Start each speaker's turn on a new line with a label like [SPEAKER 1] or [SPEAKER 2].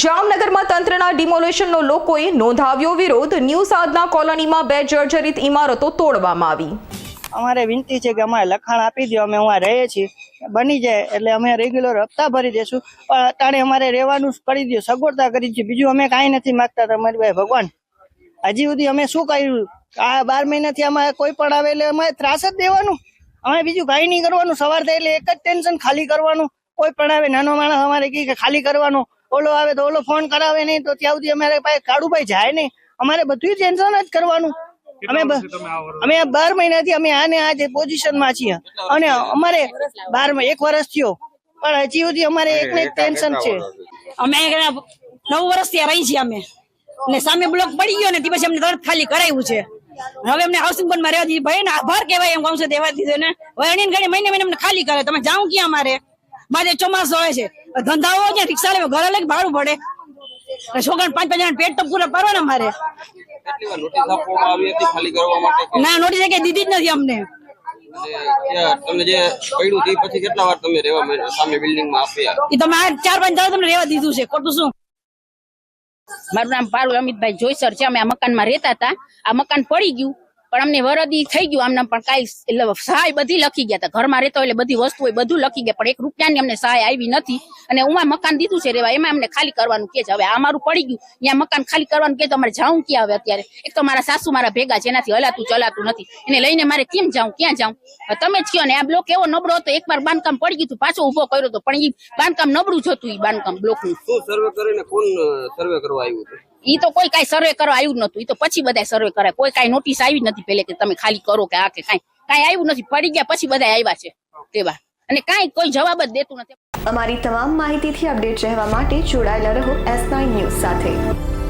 [SPEAKER 1] જામનગરમાં તંત્રના ડિમોલેશનનો લોકોએ નોંધાવ્યો વિરોધ. ન્યૂ સાધના કોલોનીમાં બે જર્જરિત ઇમારતો તોડવામાં આવી.
[SPEAKER 2] અમારે વિનંતી છે કે અમારે લખાણ આપી દો અમે અમારે રહીએ છીએ. બની જાય એટલે અમે રેગ્યુલર હપ્તા ભરી દેશું. પણ અત્યારે અમારે રહેવાનું કરી દો સગવડતા કરી છે બીજું અમે કાંઈ નથી માગતા. તમારી ભાઈ ભગવાન, હજી સુધી અમે શું કર્યું? આ બાર મહિનાથી અમારે કોઈ પણ આવે એટલે અમારે ત્રાસ જ દેવાનું. અમે બીજું કાંઈ નહીં કરવાનું. સવાર થાય એટલે એક જ ટેન્શન ખાલી કરવાનું. કોઈ પણ આવે, નાનો માણસ અમારે કહે કે ખાલી કરવાનું. ઓલો આવે તો ઓલો ફોન કરાવે નહીં તો ત્યાં સુધી અમારે પાસે કાળુભાઈ જાય નહીં. અમારે બધું ટેન્શન જ કરવાનું. અમે અમે બાર મહિનાથી અમે આને આ જે પોઝિશનમાં છીએ. અને અમારે બાર એક વર્ષ થયો. પણ હજી સુધી અમારે એક ને ટેન્શન છે.
[SPEAKER 3] અમે નવ વર્ષ ત્યાં રહી છીએ અમે. ને સામે બ્લોક પડી ગયો ને તે પછી અમને તરત ખાલી કરાવ્યું છે. હવે અમને હાઉસિંગ બોર્ડમાં રહેવા દીધી. ભાઈ ને આભાર કહેવાય એમ કહું છું દેવા દીધો ને. વરણી ઘણી મહિને મહિને અમને ખાલી કરે તમે જાઉં ક્યાં અમારે? મારે ચોમાસું હોય છે. ધંધાઓ છે રિક્ષા લેવા ઘરે લઈને ભાડું પડે ને છોકરા પાંચ પાંચ જણા પેટ તો પૂરા કરવાના મારે.
[SPEAKER 4] કેટલી વાર નોટિસ આપવામાં આવી હતી ખાલી કરવા માટે કે?
[SPEAKER 3] ના નોટિસ કઈ દીધી જ નથી અમને.
[SPEAKER 4] તમને જે પડ્યું તે પછી કેટલા વાર તમે રહેવા સામે બિલ્ડિંગ આપ્યા?
[SPEAKER 3] એ તમે આ ચાર પાંચ દાડા તમને રહેવા દીધું છે. ખોટું શું?
[SPEAKER 5] મારું નામ પારુલ અમિતભાઈ જોઈસર છે. અમે આ મકાનમાં રહેતા હતા. આ મકાન પડી ગયું. પણ અમને વરદી થઈ ગયું. આમને પણ કાંઈ સહાય બધી લખી ગયા હતા. ઘરમાં રહેતો એટલે બધી વસ્તુ હોય બધું લખી ગયા, પણ એક રૂપિયાની અમને સહાય આવી નથી. અને હું મકાન દીધું છે રેવા, એમાં અમને ખાલી કરવાનું કે છે. હવે આ મારું પડી ગયું. ત્યાં મકાન ખાલી કરવાનું કે તો અમારે જાઉં ક્યાં હવે અત્યારે? એક તો મારા સાસુ મારા ભેગા છે, એનાથી હલાતું ચલાતું નથી. એને લઈને મારે કેમ જાઉં, ક્યાં જાઉં? તમે જ કહો ને, આ બ્લોક એવો નબળો હતો. એકવાર બાંધકામ પડી ગયું હતું, પાછો ઊભો કર્યો હતો પણ એ બાંધકામ નબળું જ હતું એ બાંધકામ બ્લોકનું.
[SPEAKER 4] શું સર્વે કરીને કોણ સર્વે કરવા આવ્યું હતું?
[SPEAKER 5] ઈ તો કોઈ કાંઈ સર્વે કરવા આવ્યું જ નતું ઈ તો પછી બધા સર્વે કરાય. કોઈ કાંઈ નોટિસ આવી નથી પેલે કે તમે ખાલી કરો કે આ કે કાંઈ. કાંઈ આવ્યું નથી. પડી ગયા પછી બધા આવ્યા છે. તેવા અને કાંઈ કોઈ જવાબ જ દેતું નથી.
[SPEAKER 6] અમારી તમામ માહિતીથી અપડેટ રહેવા માટે જોડાયેલા રહો એસ ન્યૂઝ સાથે.